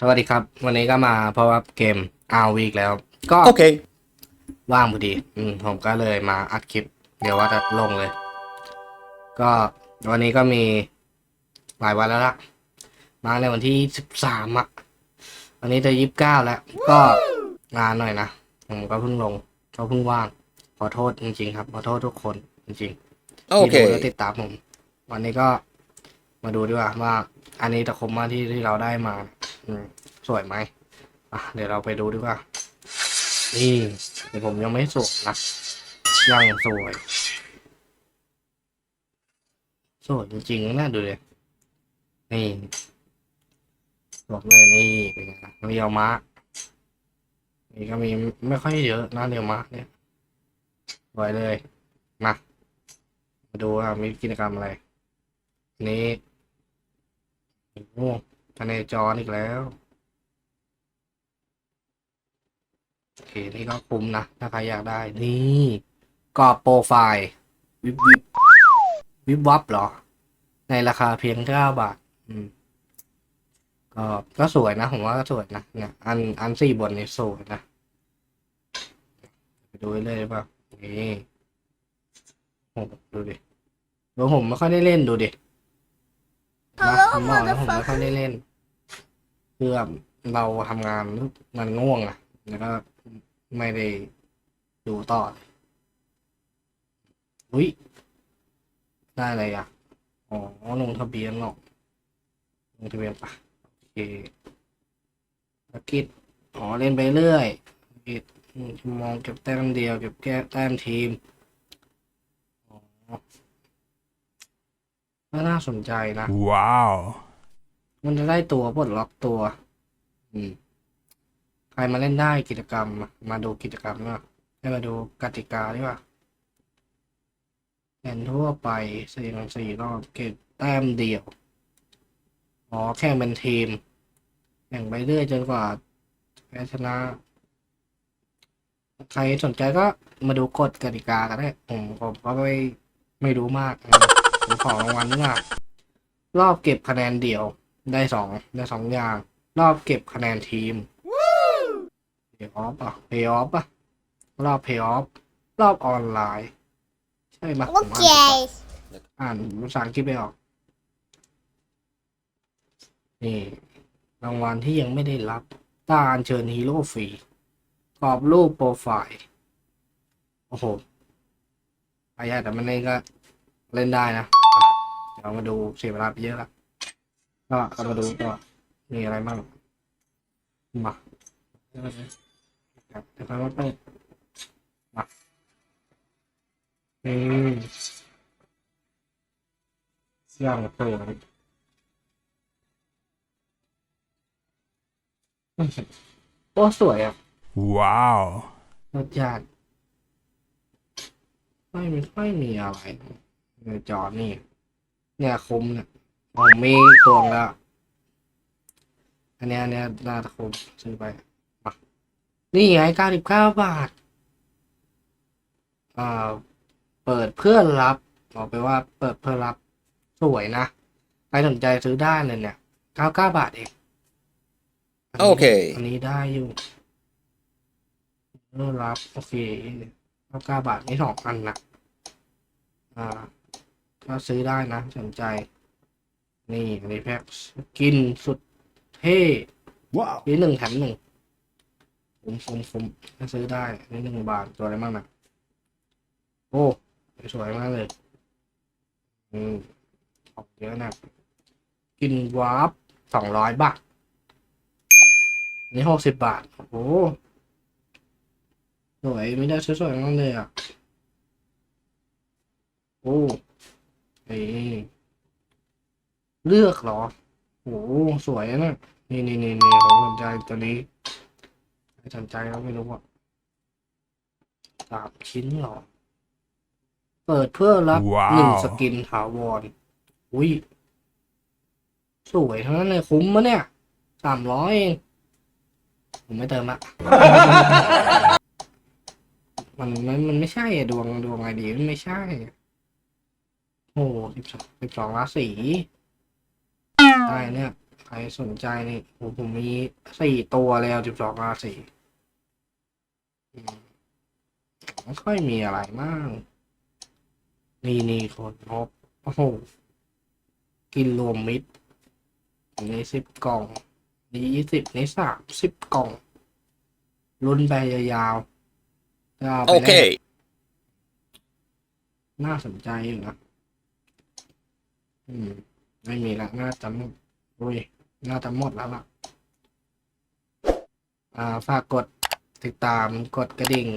สวัสดีครับ วันนี้ก็มาเพราะว่าเกมอาวีกแล้ว ก็ Okay. ว่างพอดี อืมผมก็เลยมาอัดคลิป เดี๋ยวว่าจะลงเลย ก็วันนี้ก็มีหลายวันแล้วละมาในวันที่สิบสามอะ วันนี้จะยี่สิบเก้าแล้ว ก็งานหน่อยนะผมก็เพิ่งลงก็เพิ่งว่าง ขอโทษจริง ๆ ครับขอโทษทุกคนจริงๆที่ดูและ Okay. ติดตามผม วันนี้ก็มาดูดีกว่าว่า อันนี้ตะคมมาที่ที่เราได้มาอืม สวยไหมอะเดี๋ยวเราไปดูดีกว่า นี่เดี๋ยวผมยังไม่สวยนะยังสวยสวยจริงๆนะดูเลยนี่บอกเลยนี่เป็นไงล่ะเรียวมะนี่ก็มีไม่ค่อยเยอะนะเรียวมะเนี่ยสวยเลยมามาดูว่ามีกิจกรรมอะไรนนี้โอ้ โหภายในจออีกแล้ว โอเค นี่ก็คุ้มนะ ถ้าใครอยากได้ นี่กรอบโปรไฟล์ วิบวิบวิบวับเหรอ ในราคาเพียงเก้าบาท อืมก็ก็สวยนะ ผมว่าก็สวยนะเนี่ยอันอันสี่บนนี่สวยนะไปดูเรื่อยป่ะนี่โอ้ดูดิดูผมไม่ค่อยได้เล่นดูดินะผมบอกแล้วผมไม่ค่อยได้เล่น คือเราทำงานมันง่วงอะแล้วก็ไม่ได้ดูต่อเลยอุ้ยได้อะไรอะ อ๋อ ลงทะเบียนหรอก ลงทะเบียนปะโอเคภารกิจอ๋อ เล่นไปเรื่อยภารกิจมองเก็บแต้มเดียว เก็บแก้แต้มทีมอ๋อก็น่าสนใจนะ Wow. มันจะได้ตัวปลดล็อกตัว อืมใครมาเล่นได้กิจกรรม มาดูกิจกรรมเนาะให้มาดูกติกาดีกว่าแข่งทั่วไปสี่ต่อสี่รอบเก็บแต้มเดียว อ๋อ แข่งเป็นทีม แข่งไปเรื่อยจนกว่าแพ้ชนะ ใครสนใจก็มาดูกฎกติกากันได้ผมผมก็ไม่ไม่รู้มากผมขอรางวัลนี่ว่ารอบเก็บคะแนนเดี่ยว ได้สองได้สองอย่าง รอบเก็บคะแนนทีมเพย์ออฟอะเพย์ออฟอะรอบเพย์ออฟรอบออนไลน์ ใช่ไหมผมอ่านผิดปะ Okay. อ่านภาษาอังกฤษไม่ออก นี่รางวัลที่ยังไม่ได้รับตาอัญเชิญฮีโร่ฟรีกรอบรูปโปรไฟล์ โอ้โหอายาแต่มันเล่นก็เล่นได้นะอะเดี๋ยวมาดูเสียเวลาไปเยอะละ ก็เรามาดูก็มีอะไรบ้างมาเดี๋ยวเดี๋ยวค่อยมาเปิดมาอืมอย่างเปิดโอ้สวยอะ Wow. รสชาติไม่มีไม่มีอะไรในจอนี่เนี่ยคุ้มเนี่ย ผมมีตัวแล้ว อันเนี้ยอันเนี้ยน่าจะคุ้มซื้อไปมานี่ไงเก้าสิบเก้าบาท อ่า เปิดเพื่อรับบอกไปว่าเปิดเพื่อรับสวยนะ ใครสนใจซื้อได้เลยเนี่ยเก้าเก้าบาทเองนนี้โอเค อันนี้ได้อยู่เพื่อรับโอเคเก้าเก้าบาทนี่สองอันนะ อ่า ก็ซื้อได้นะสนใจ นี่อันนี้แพ็คกินสุดเท่ Wow. นี่หนึ่งแถมหนึ่งคุ้มคุ้มคุ้มถ้าซื้อได้อันนี่หนึ่งบาทตัวอะไรบ้างนะโอ้สวยมากเลย อืมออกเยอะนะ กินวาร์ปสองร้อยบาทอันนี่หกสิบบาท โอ้โหสวยไม่ได้สวยๆนั่นเลยอะ โอ้เอ้ย เลือกเหรอโอ้โหสวยนะนี่นี่นี่นี่ผมสนใจตัวนี้ไม่สนใจแล้วไม่รู้อะสามชิ้นเหรอ เปิดเพื่อรับหนึ่งว้าวสกินถาวรอุ้ยสวยทั้งนั้นเลยคุ้มมะเนี่ยสามร้อยเองผมไม่เติมละมันมันมันไม่ใช่อะดวงดวงไอดีมันไม่ใช่อะโอ้สิบสองสิบสองราศี ได้เนี่ยใครสนใจนี่โอ้ผมมีสี่ตัวแล้วสิบสองราศีอืมไม่ค่อยมีอะไรมาก นี่นี่คนพบโอ้โหกินรวมมิตรอันนี้สิบกล่องนี่ยี่สิบนี่สามสิบกล่องรุ่นไปยาวๆก็าไปเล่น Okay. น่าสนใจอยู่นะอืม ไม่มีละน่าจะหมดอุ้ยน่าจะหมดแล้วล่ะอ่าฝากกดติดตามกดกระดิ่ง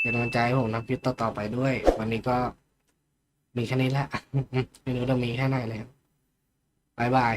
เป็นกำลังใจให้ผมนำคลิปต่อๆไปด้วย วันนี้ก็มีแค่นี้แหละไม่รู้จะมีแค่ไหนเลยบายบาย